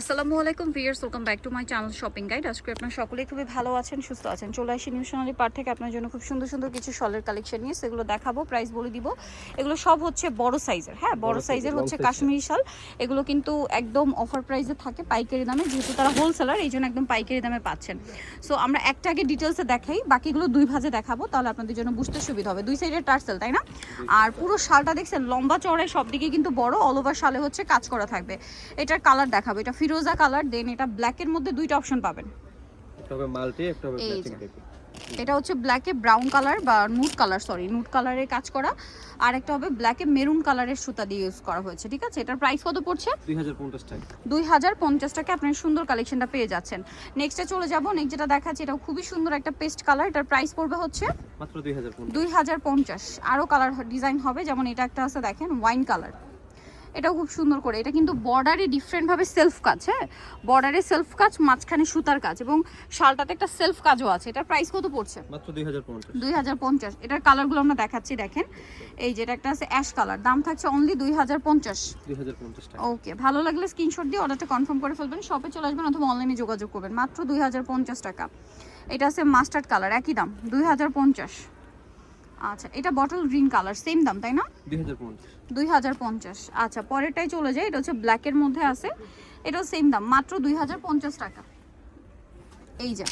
আসসালামু আলাইকুম viewers welcome back to my channel shopping guide. আজকে আপনার সকলেই খুবই ভালো আছেন সুস্থ আছেন। চলে আসি নিউ সোনালি পার্ট থেকে আপনার জন্য খুব সুন্দর সুন্দর কিছু শলের কালেকশন নিয়ে সেগুলো দেখাবো প্রাইস বলে দিব। এগুলো সব হচ্ছে বড় সাইজের হ্যাঁ বড় বড় সাইজের হচ্ছে কাশ্মীরি শাল। এগুলো কিন্তু একদম অফার প্রাইসে থাকে পাইকারি দামে যেহেতু তারা হোলসেলার এই জন্য একদম পাইকারি দামে পাচ্ছেন। সো আমরা একটা আগে ডিটেলসে দেখাই বাকিগুলো দুই ভাজে দেখাবো তাহলে আপনাদের জন্য বুঝতে সুবিধা হবে। দুই সাইডের টার্সেল তাই না? আর পুরো শালটা দেখছেন লম্বা চড়ায় সব দিকে কিন্তু বড় অল ওভার শালে হচ্ছে কাজ করা থাকবে। এটার কালার দেখাবো এটা ফিরোজা কালার দেন এটা ব্ল্যাকের মধ্যে দুইটা অপশন পাবেন। হবে মাল্টি একটা হবে ম্যাচিং এটা হচ্ছে ব্ল্যাকে ব্রাউন কালার বা নুট কালার সরি নুট কালারের কাজ করা। আর একটা হবে ব্ল্যাকে মেরুন কালারের সুতা দিয়ে ইউজ করা হয়েছে ঠিক আছে? এটার প্রাইস কত পড়ছে? 2050 টাকা। দুই হাজার পঞ্চাশ টাকা আপনার সুন্দর কালেকশনটা পেয়ে যাচ্ছেন। নেক্সটে চলে যাব নেক্সট যেটা দেখাচ্ছি এটাও খুবই সুন্দর একটা পেস্ট কালার এটার প্রাইস পড়বে হচ্ছে মাত্র 2050 দুই হাজার পঞ্চাশ। আরও কালার ডিজাইন হবে যেমন এটা একটা আছে দেখেন ওয়াইন কালার এটাও খুব সুন্দর করে। এটা কিন্তু বর্ডারে ডিফারেন্টভাবে সেলফ কাজ হ্যাঁ? বর্ডারে সেলফ কাজ মাঝখানে সুতার কাজ এবং শালটাতে একটা সেলফ কাজও আছে। এটার প্রাইস কত পড়ছে? মাত্র 2050 দুই হাজার পঞ্চাশ। এটার কালারগুলো আমরা দেখাচ্ছি দেখেন। এই যেটা একটা আছে অ্যাশ কালার দাম থাকছে অনলি দুই হাজার পঞ্চাশ। 2050 টাকা। ওকে ভালো লাগলে স্ক্রিনশট দিয়ে অর্ডারটা কনফার্ম করে ফেলবেন। শপে চলে আসবেন অথবা অনলাইনে যোগাযোগ করবেন। মাত্র দুই হাজার পঞ্চাশ টাকা। এটা আছে মাস্টার্ড কালার একই দাম দুই হাজার পঞ্চাশ। আচ্ছা এটা বটল গ্রিন কালার সেম দাম তাই না? 2050 দুই হাজার পঞ্চাশ আচ্ছা পরেরটাই চলে যায় এটা হচ্ছে ব্ল্যাকের মধ্যে আছে এটাও সেম দাম মাত্র দুই হাজার পঞ্চাশ টাকা। এই যে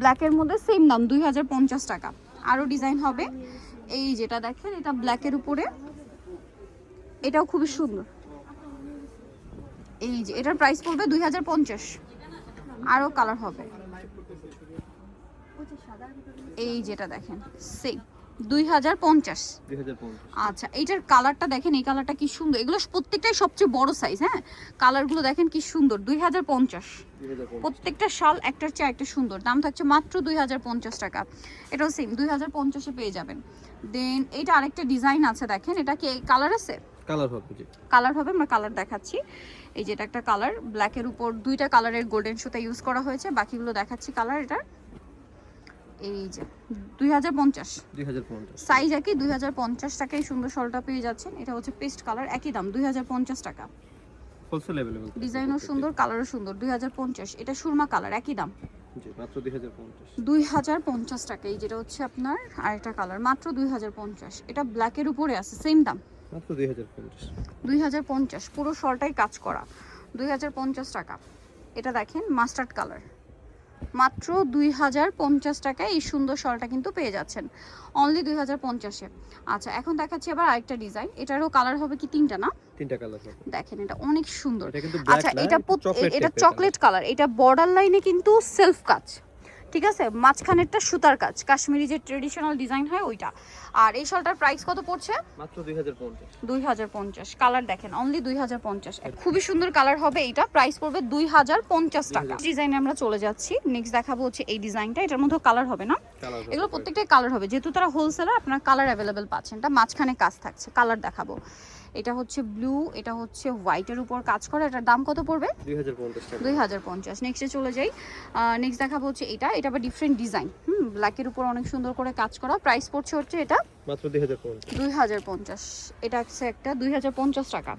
ব্ল্যাকের মধ্যে সেম দাম দুই হাজার পঞ্চাশ টাকা। আরও ডিজাইন হবে এই যেটা দেখেন এটা ব্ল্যাকের উপরে। এটাও খুবই সুন্দর। এই যে এটার প্রাইস পড়বে দুই হাজার পঞ্চাশ। আরও কালার হবে। এই যেটা দেখেন সেম 2050 আচ্ছা এইটার কালারটা দেখেন এই কালারটা কি সুন্দর। এগুলো প্রত্যেকটাই সবচেয়ে বড় সাইজ হ্যাঁ? কালারগুলো দেখেন কি সুন্দর দুই হাজার পঞ্চাশ। 2050 প্রত্যেকটা শাল একটার চেয়ে একটা সুন্দর। দাম থাকছে মাত্র দুই হাজার পঞ্চাশ টাকা। এটাও সেম পেয়ে যাবেন। দেন এটা আরেকটা ডিজাইন আছে দেখেন। এটা কি কালার আছে? কালার হবে কালার হবে আমরা কালার দেখাচ্ছি। এই যে এটা একটা কালার ব্ল্যাকের উপর দুইটা কালারের গোল্ডেন সুতা ইউজ করা হয়েছে। বাকিগুলো দেখাচ্ছি কালার এটার। এই যে দুই হাজার পঞ্চাশ 2050 সাইজ একই দুই হাজার পঞ্চাশ টাকায় সুন্দর শলটা পেয়ে যাচ্ছেন এটা হচ্ছে পেস্ট কালার একই দাম দুই হাজার পঞ্চাশ টাকা হোলসেল अवेलेबल ডিজাইনও সুন্দর কালারও সুন্দর দুই হাজার পঞ্চাশ এটা সুরমা কালার একই দাম জি মাত্র 2050 দুই হাজার পঞ্চাশ টাকা এই যেটা হচ্ছে আপনার আরেকটা কালার মাত্র দুই হাজার পঞ্চাশ এটা ব্ল্যাকের উপরে আছে সেম দাম মাত্র 2050 দুই হাজার পঞ্চাশ পুরো শলটাই কাজ করা দুই হাজার পঞ্চাশ টাকা এটা দেখেন মাস্টার্ড কালার মাত্র দুই হাজার পঞ্চাশ টাকায় এই সুন্দর শলটা কিন্তু পেয়ে যাচ্ছেন। অনলি দুই হাজার পঞ্চাশে। আচ্ছা এখন দেখাচ্ছি আবার আরেকটা ডিজাইন এটারও কালার হবে কি তিনটা না? তিনটা কালার দেখেন এটা অনেক সুন্দর। আচ্ছা এটা এটা চকলেট কালার এটা বর্ডার লাইনে কিন্তু সেলফ কাজ ঠিক আছে? মাঝখানেরটা সুতার কাজ। কাশ্মীরি যে ট্রেডিশনাল ডিজাইন হয় ওইটা। আর এই শালটার প্রাইস কত পড়ছে? মাত্র 2050 দুই হাজার পঞ্চাশ। কালার দেখেন অনলি দুই হাজার পঞ্চাশ। খুবই সুন্দর কালার হবে এটা প্রাইস পড়বে দুই হাজার পঞ্চাশ টাকা। ডিজাইনে আমরা চলে যাচ্ছি। নেক্সট দেখাবো হচ্ছে এই ডিজাইনটা এটার মধ্যে কালার হবে না? এগুলো প্রত্যেকটাই কালার হবে। যেহেতু তারা হোলসেলার আপনার কালার অ্যাভেলেবেল পাচ্ছেন। এটা মাঝখানে কাজ থাকছে। কালার দেখাবো। এটা হচ্ছে ব্লু এটা হচ্ছে হোয়াইটের উপর কাজ করে। এটার দাম কত পড়বে? দুই হাজার পঞ্চাশ নেক্সটে চলে যাই। নেক্সট দেখাবো হচ্ছে এটা। এটা আবার ডিফারেন্ট ডিজাইন হুম ব্ল্যাকের উপর অনেক সুন্দর করে কাজ করা। প্রাইস পড়ছে হচ্ছে এটা মাত্র 2050 দুই হাজার পঞ্চাশ। এটা হচ্ছে একটা দুই হাজার পঞ্চাশ টাকা।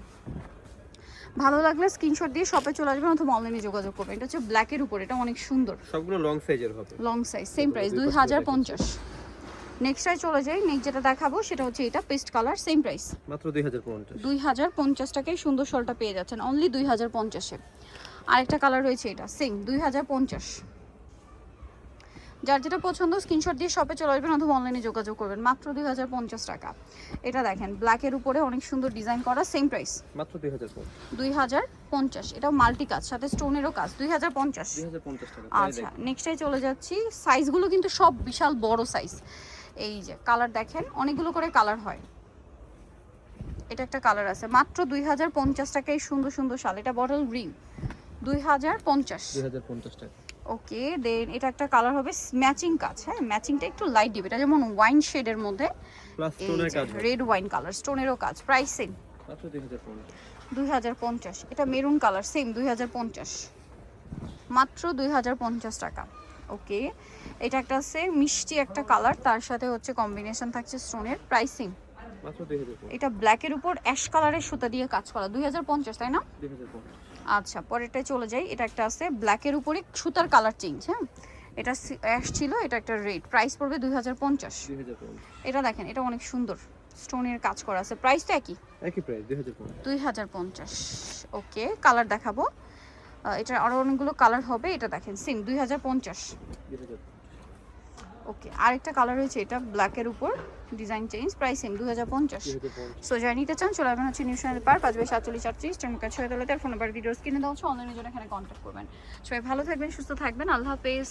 ভালো লাগলে স্ক্রিনশট দিয়ে শপে চলে আসবেন অথবা অনলাইনে যোগাযোগ করবেন। এটা হচ্ছে ব্ল্যাকের উপর। এটা অনেক সুন্দর। সবগুলো লং সাইজের হবে। লং সাইজ সেম প্রাইস দুই হাজার পঞ্চাশ। নেক্সটটায় চলে যাই। নেক্সট যেটা দেখাবো সেটা হচ্ছে এটা পেস্ট কালার সেম প্রাইস মাত্র 2050 দুই হাজার পঞ্চাশ টাকায় সুন্দর শলটা পেয়ে যাচ্ছেন অনলি দুই হাজার পঞ্চাশে। আরেকটা কালার রয়েছে এটা সেম দুই হাজার পঞ্চাশ। যার যেটা পছন্দ স্ক্রিনশট দিয়ে শপে চলে আসবেন অথবা অনলাইনে যোগাযোগ করবেন মাত্র দুই হাজার পঞ্চাশ টাকা। এটা দেখেন ব্ল্যাকের উপরে অনেক সুন্দর ডিজাইন করা সেম প্রাইস মাত্র 2050 দুই হাজার পঞ্চাশ এটাও মাল্টি কাজ সাথে স্টোনেরও কাজ দুই হাজার পঞ্চাশ। 2050 টাকা আচ্ছা নেক্সটে চলে যাচ্ছি সাইজগুলো কিন্তু সব বিশাল বড় সাইজ এই যে কালার দেখেন অনেকগুলো করে কালার হয়। এটা একটা কালার আছে মাত্র দুই হাজার পঞ্চাশ টাকায় সুন্দর সুন্দর শাল এটা বটল গ্রিন দুই হাজার পঞ্চাশ। টাকা। ওকে দেন এটা একটা কালার হবে ম্যাচিং কাজ হ্যাঁ ম্যাচিংটা একটু লাইট দিবে এটা যেমন ওয়াইন শেডের মধ্যে। প্লাস স্টোনের কাজ রেড ওয়াইন কালার স্টোনেরও কাজ প্রাইস সেম মাত্র 2050 দুই হাজার পঞ্চাশ এটা মেরুন কালার সেম দুই হাজার পঞ্চাশ। মাত্র দুই হাজার পঞ্চাশ টাকা। ওকে। এটা একটা আছে মিষ্টি একটা কালার তার সাথে হচ্ছে কম্বিনেশন থাকছে স্টোনের প্রাইসিং মাত্র 2050 এটা ব্ল্যাকের উপর অ্যাশ কালারের সুতা দিয়ে কাজ করা দুই হাজার পঞ্চাশ তাই না? 2050 আচ্ছা পরেরটায় চলে যাই। এটা একটা আছে ব্ল্যাকের উপরে সুতার কালার চেঞ্জ হ্যাঁ? এটা অ্যাশ ছিল এটা একটা রেট প্রাইস পড়বে দুই এটা দেখেন এটা অনেক সুন্দর স্টোনের কাজ করা আছে। প্রাইস তো একই? একই প্রাইস দুই হাজার পঞ্চাশ। ওকে কালার দেখাবো। এটার আরও অনেকগুলো কালার হবে এটা দেখেন সিম দুই ওকে আরেকটা কালার রয়েছে এটা ব্ল্যাকের উপর ডিজাইন চেঞ্জ প্রাইস সেম দুই হাজার পঞ্চাশ। সো যারা নিতে চান চলে আসবেন হচ্ছে নিউ চ্যানেল পার পাঁচ বাই সাতচল্লিশ আটত্রিশ টাইম ছয় তাহলে ফোন নাম্বার ভিডিওস কিনে দেওয়া হচ্ছে অনলাইনে জন্য এখানে কন্ট্যাক্ট করবেন। সবাই ভালো থাকবেন সুস্থ থাকবেন আল্লাহ হাফেজ।